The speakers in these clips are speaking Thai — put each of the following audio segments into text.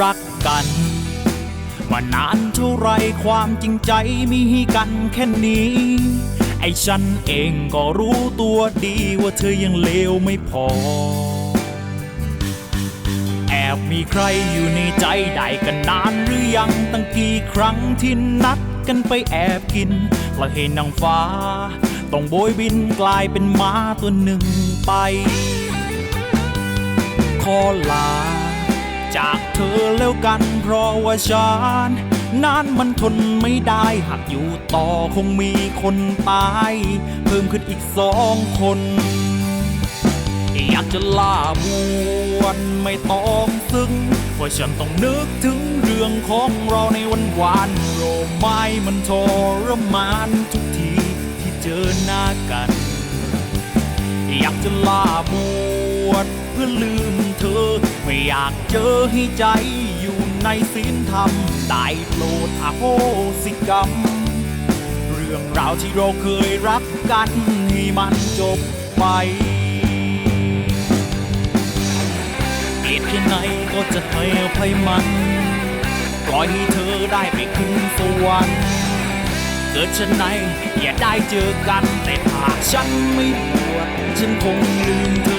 รักกัน มานานเท่าไรความจริงใจมีให้กันแค่นี้ ไอ้ฉันเองก็รู้ตัวดีว่าเธอยังเลวไม่พอ แอบมีใครอยู่ในใจได้กันนานหรือยังตั้งกี่ครั้งที่นัดกันไปแอบกินปล่อยให้นางฟ้า ต้องโบยบินกลายเป็นม้าตัวหนึ่งไป ขอลา จากเธอแล้วกัน เพราะว่าฉันนานมันทนไม่ได้หากอยู่ต่อคงมีคนตาย เพิ่มขึ้นอีกสองคน อยากจะลาบวนไม่ต้องซึ้งว่าฉันต้องนึกถึงเรื่องของเราในวันวานโรไม้มันทรมานทุกทีที่เจอหน้ากัน อยากจะลาบวชเพื่อลืมเธอ ไม่อยากเจอให้ใจอยู่ในศีลธรรม ได้โปรดอโหสิกรรม เรื่องราวที่เราเคยรักกันให้มันจบไปเกลียดแค่ไหนก็จะให้อภัยมัน ปล่อยให้เธอได้ไปขึ้นสวรรค์เกิดฉันไหนอย่าได้เจอกัน แต่หากฉันไม่บวชฉันคงลืมเธอ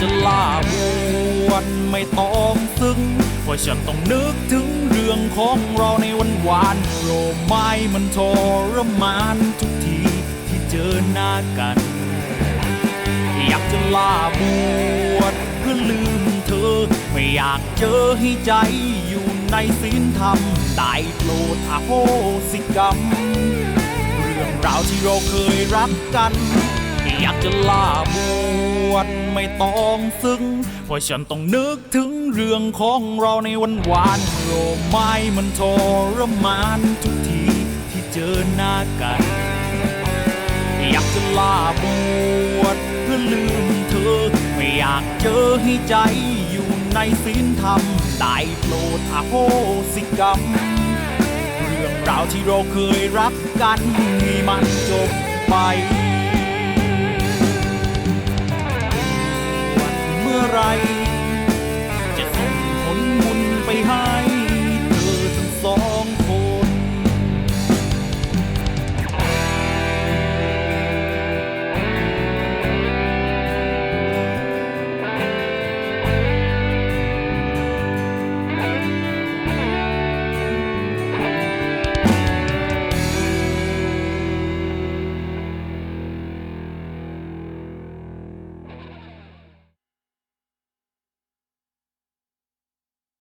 จะลาบวนไม่ต้องซึ้งว่าะฉันต้องนึกถึงเรื่องของเราในวันวานโรไม้มันทรมานทุกทีที่เจอหน้ากัน อยากจะลาบวชเพื่อลืมเธอ ไม่อยากเจอให้ใจอยู่ในศีลธรรมได้โปรดอโหสิกรรม เรื่องราวที่เราเคยรักกัน อยากจะลาบวชไม่ต้องซึ้งเพราะฉันต้องนึกถึงเรื่องของเราในวันวานโรไม้มันทรมานทุกทีที่เจอหน้ากัน อยากจะลาบวชเพื่อลืมเธอ ไม่อยากเจอให้ใจอยู่ในศีลธรรมได้โปรดอโหสิกรรมเรื่องราวที่เราเคยรักกันให้มันจบไป high.